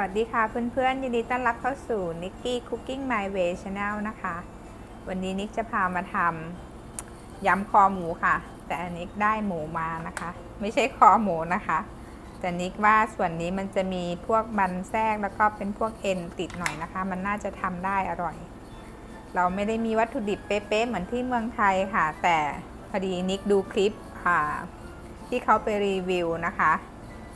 วัสดีค่ะเพื่อนๆ ยินดีต้อนรับเข้าสู่ Nicky Cooking My Way Channel นะคะ วันนี้นิกจะพามาทำยำคอหมูค่ะ แต่อันนิกได้หมูมานะคะ ไม่ใช่คอหมูนะคะ แต่นิกว่าส่วนนี้มันจะมีพวกมันแทรกแล้วก็เป็นพวกเอ็นติดหน่อยนะคะ มันน่าจะทำได้อร่อย เราไม่ได้มีวัตถุดิบเป๊ะๆเหมือนที่เมืองไทยค่ะ แต่พอดีนิกดูคลิปอ่าที่เขาไปรีวิวนะคะ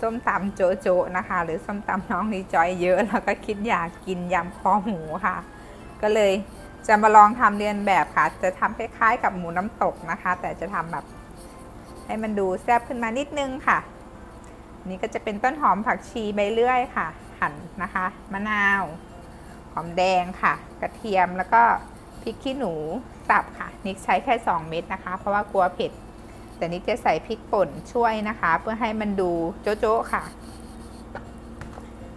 ส้มตำโจโจนะคะ หรือส้มตำน้องรีจอยเยอะแล้วก็คิดอยากกินยำคอหมูค่ะ ก็เลยจะมาลองทำเรียนแบบค่ะ จะทำคล้ายๆกับหมูน้ำตกนะคะ แต่จะทำแบบ ให้มันดูแซ่บขึ้นมานิดนึงค่ะ นี่ก็จะเป็นต้นหอมผักชีใบเลื่อยค่ะ หั่นนะคะ มะนาวหอมแดงค่ะ กระเทียมแล้วก็พริกขี้หนูสับค่ะนิกใช้แค่ 2 เม็ดนะคะ เพราะว่ากลัวเผ็ด แต่นิกจะใส่พริกป่นช่วยนะคะ เพื่อให้มันดูโจ๊ะๆค่ะ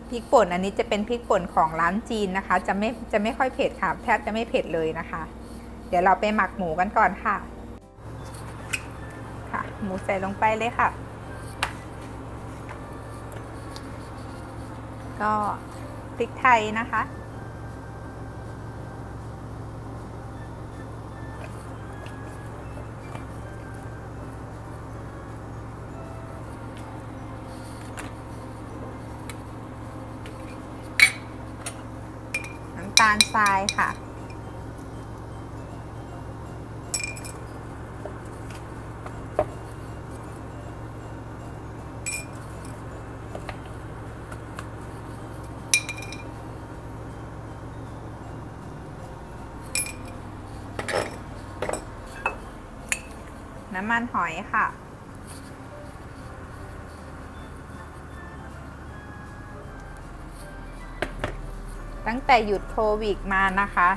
พริกป่นอันนี้จะเป็นพริกป่นของร้านจีนนะคะ จะไม่จะไม่ค่อยเผ็ดค่ะแทบจะไม่เผ็ดเลยนะคะ เดี๋ยวเราไปหมักหมูกันก่อนค่ะ ค่ะ หมูใส่ลงไปเลยค่ะ ก็พริกไทยนะคะาลทรายค่ะ น้ำมันหอยค่ะ ตั้งแต่หยุดโควิดมานะคะ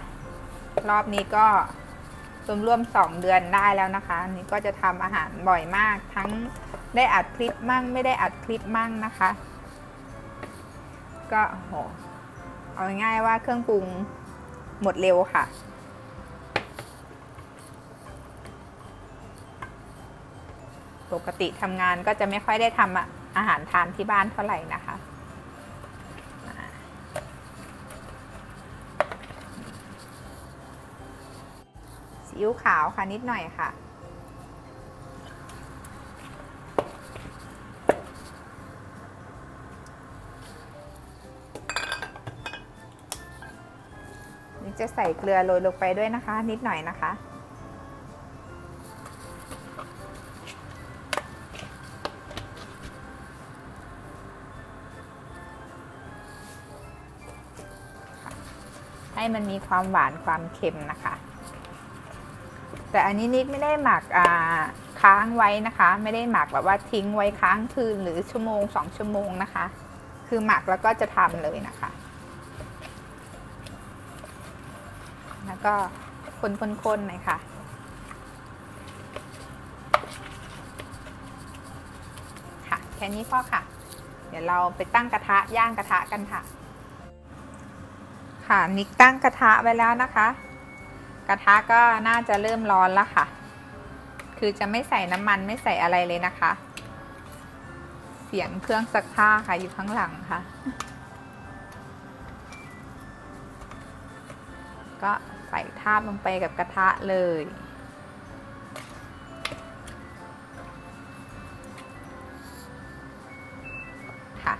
รอบนี้ก็รวมๆสองเดือนได้แล้วนะคะนี่ก็จะทำอาหารบ่อยมาก ทั้งได้อัดคลิปมั่งไม่ได้อัดคลิปมั่งนะคะ ก็โหเอาง่ายว่าเครื่องปรุงหมดเร็วค่ะ ปกติทำงานก็จะไม่ค่อยได้ทำอาหารทานที่บ้านเท่าไหร่นะคะ อิ๊วขาวค่ะนิดหน่อยค่ะ นี่จะใส่เกลือโรยลงไปด้วยนะคะ นิดหน่อยนะคะให้มันมีความหวานความเค็มนะคะ แต่อันนี้นิดไม่ได้หมักค้างไว้นะคะ ไม่ได้หมักแบบว่าทิ้งไว้ค้างคืนหรือชั่วโมงสองชั่วโมงนะคะ คือหมักแล้วก็จะทำเลยนะคะ แล้วก็คนๆๆหน่อยค่ะค่ะ แค่นี้พอค่ะ เดี๋ยวเราไปตั้งกระทะย่างกระทะกันค่ะ ค่ะนิกตั้งกระทะไว้แล้วนะคะ กระทะก็น่าจะเริ่มร้อนแล้วค่ะ คือจะไม่ใส่น้ำมันไม่ใส่อะไรเลยนะคะ เสียงเครื่องซักผ้าค่ะอยู่ข้างหลังค่ะ ก็ใส่ทาบลงไปกับกระทะเลยค่ะ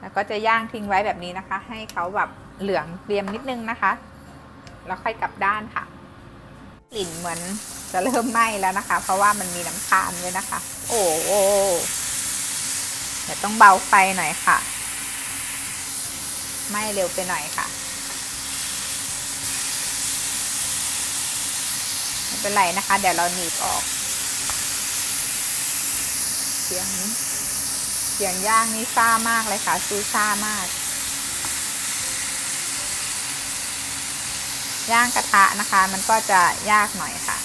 แล้วก็จะย่างทิ้งไว้แบบนี้นะคะ ให้เขาแบบเหลืองเกรียมนิดนึงนะคะ แล้วค่อยกลับด้านค่ะ กลิ่นเหมือนจะเริ่มไหม้แล้วนะคะ เพราะว่ามันมีน้ำตาลด้วยนะคะ โอ้โหเดี๋ยวต้องเบาไฟหน่อยค่ะไหม้เร็วไปหน่อยค่ะไม่เป็นไรนะคะ เดี๋ยวเราหนีบออกเสียงเสียงย่างนี่ซ่ามากเลยค่ะซูซ่ามาก ย่างกระทะนะคะ มันก็จะยากหน่อยค่ะ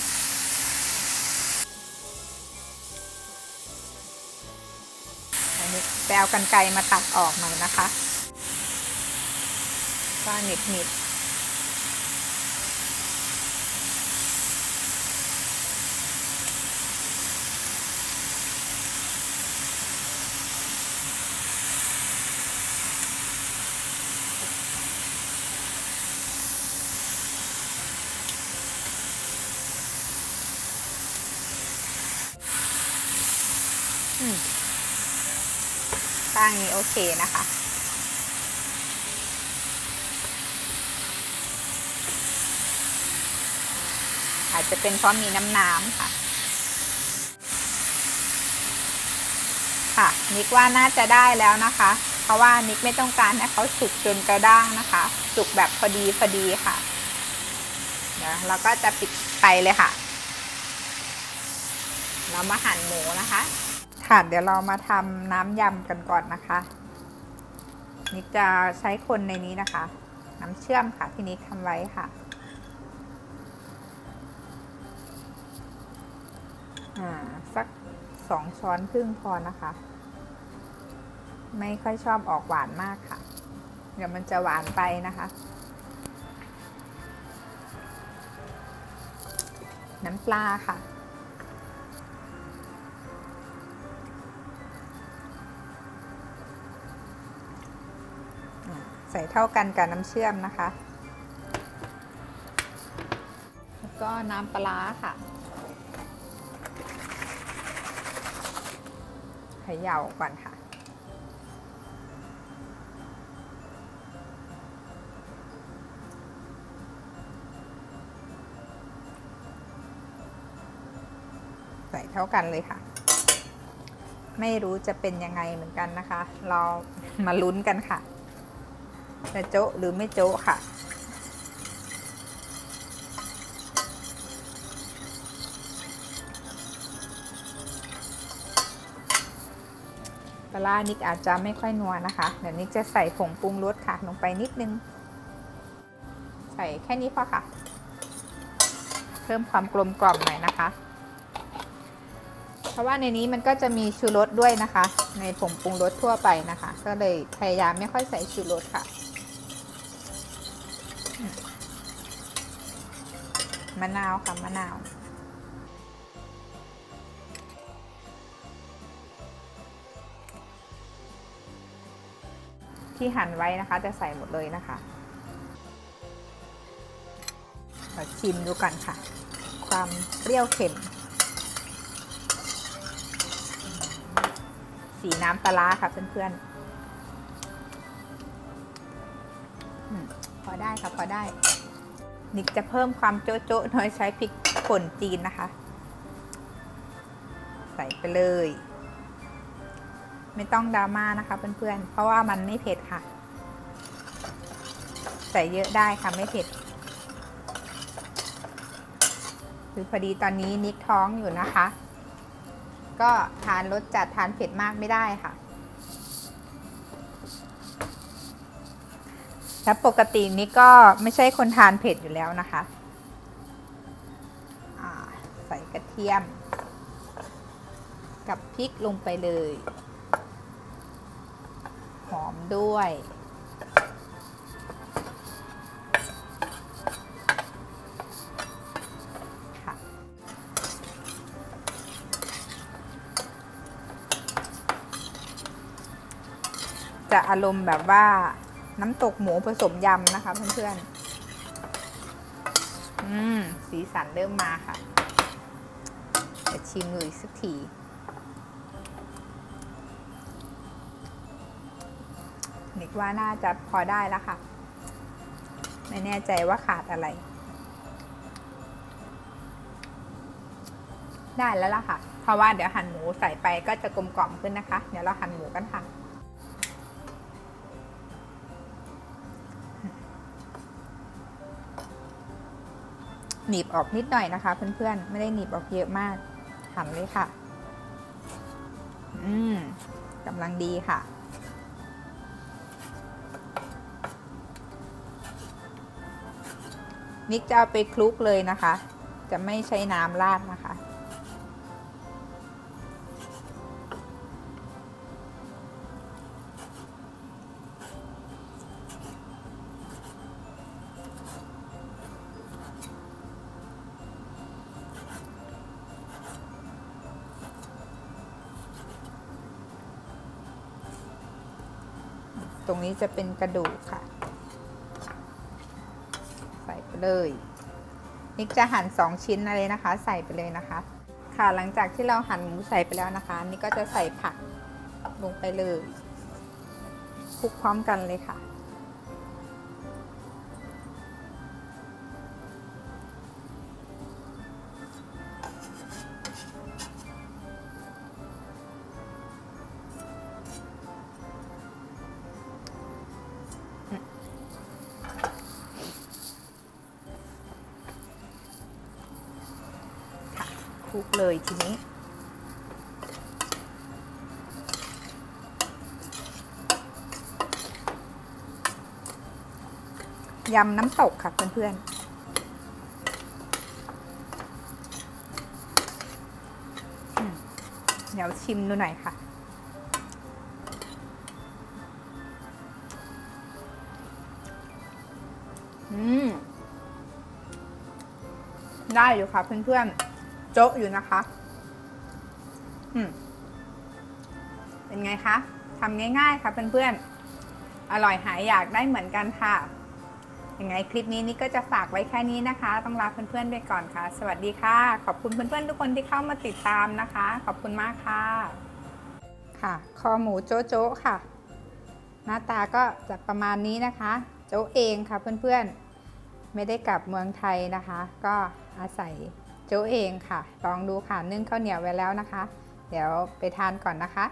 อันนี้ไปเอากันไกลมาตัดออกหน่อยนะคะก็หนิดห ข้างนี้โอเคนะคะ อาจจะเป็นเพราะมีน้ำน้ำค่ะ ค่ะนิกว่าน่าจะได้แล้วนะคะ เพราะว่านิกไม่ต้องการให้เขาสุกจนกระด้างนะคะ สุกแบบพอดีพอดีค่ะ เดี๋ยวเราก็จะปิดไฟเลยค่ะ เรามาหั่นหมูนะคะ ค่ะเดี๋ยวเรามาทำน้ำยำกันก่อนนะคะนิกจะใช้คนในนี้นะคะ น้ำเชื่อมค่ะที่นิกทำไว้ค่ะอ่าสักสองช้อนครึ่งพอนะคะ ไม่ค่อยชอบออกหวานมากค่ะ เดี๋ยวมันจะหวานไปนะคะ น้ำปลาค่ะ ใส่เท่ากันกับน้ำเชื่อมนะคะ แล้วก็น้ำปลาค่ะเขย่าก่อนค่ะ ใส่เท่ากันเลยค่ะไม่รู้จะเป็นยังไงเหมือนกันนะคะ เรามาลุ้นกันค่ะ จะโจ๊ะหรือไม่โจ๊ะค่ะ ปลาร้านิกอาจจะไม่ค่อยนัวนะคะ เดี๋ยวนิกจะใส่ผงปรุงรสค่ะ ลงไปนิดนึง ใส่แค่นี้พอค่ะ เพิ่มความกลมกล่อมหน่อยนะคะเพราะว่าในนี้มันก็จะมีชูรสด้วยนะคะ ในผงปรุงรสทั่วไปนะคะ ก็เลยพยายามไม่ค่อยใส่ชูรสค่ะ มะนาวค่ะมะนาว ที่หั่นไว้นะคะจะใส่หมดเลยนะคะมาชิมดูกันค่ะ ความเปรี้ยวเค็ม สีน้ำปลาค่ะเพื่อนๆ ค่ะพอได้ นิกจะเพิ่มความโจ๊ะๆโดยใช้พริกป่นจีนนะคะ ใส่ไปเลย ไม่ต้องดราม่านะคะเพื่อนๆ เพราะว่ามันไม่เผ็ดค่ะ ใส่เยอะได้ค่ะไม่เผ็ดคือพอดีตอนนี้นิกท้องอยู่นะคะ ก็ทานรสจัดทานเผ็ดมากไม่ได้ค่ะ และปกตินิกก็ไม่ใช่คนทานเผ็ดอยู่แล้วนะคะใส่กระเทียม กับพริกลงไปเลย หอมด้วย จะอารมณ์แบบว่า น้ำตกหมูผสมยำนะคะเพื่อนๆ อืม สีสันเริ่มมาค่ะจะชิมเลยสักทีนิกว่าน่าจะพอได้แล้วค่ะ ไม่แน่ใจว่าขาดอะไร ได้แล้วล่ะค่ะ เพราะว่าเดี๋ยวหั่นหมูใส่ไปก็จะกลมกล่อมขึ้นนะคะ เดี๋ยวเราหั่นหมูกันค่ะ หนีบออกนิดหน่อยนะคะ เพื่อนๆ ไม่ได้หนีบออกเยอะมากหั่นเลยค่ะ อืมกำลังดีค่ะ นิกจะเอาไปคลุกเลยนะคะ จะไม่ใช้น้ำราดนะคะ ตรงนี้จะเป็นกระดูกค่ะ ใส่ไปเลยนิกจะหั่นสองชิ้นอะไรนะคะ ใส่ไปเลยนะคะ ค่ะหลังจากที่เราหั่นหมูใส่ไปแล้วนะคะ นี่ก็จะใส่ผักลงไปเลยคลุกพร้อมกันเลยค่ะ ลุกเลยทีนี้ ยำน้ำตกค่ะเพื่อนๆเดี๋ยวชิมดูหน่อยค่ะ อืม ได้อยู่ค่ะเพื่อนๆ โจ๊ะอยู่นะคะ อืม เป็นไงคะทำง่ายๆค่ะเพื่อนๆ อร่อยหายอยากได้เหมือนกันค่ะ ยังไงคลิปนี้นี่ก็จะฝากไว้แค่นี้นะคะ ต้องลาเพื่อนๆไปก่อนค่ะ สวัสดีค่ะ ขอบคุณเพื่อนๆทุกคนที่เข้ามาติดตามนะคะ ขอบคุณมากค่ะ ค่ะ คอหมูโจ๊ะโจ๊ะค่ะ หน้าตาก็จะประมาณนี้นะคะ โจ๊ะเองค่ะเพื่อนๆ ไม่ได้กลับเมืองไทยนะคะ ก็อาศัย โจ๊เองค่ะ ลองดูค่ะนึ่งข้าวเหนียวไว้แล้วนะคะ เดี๋ยวไปทานก่อนนะคะ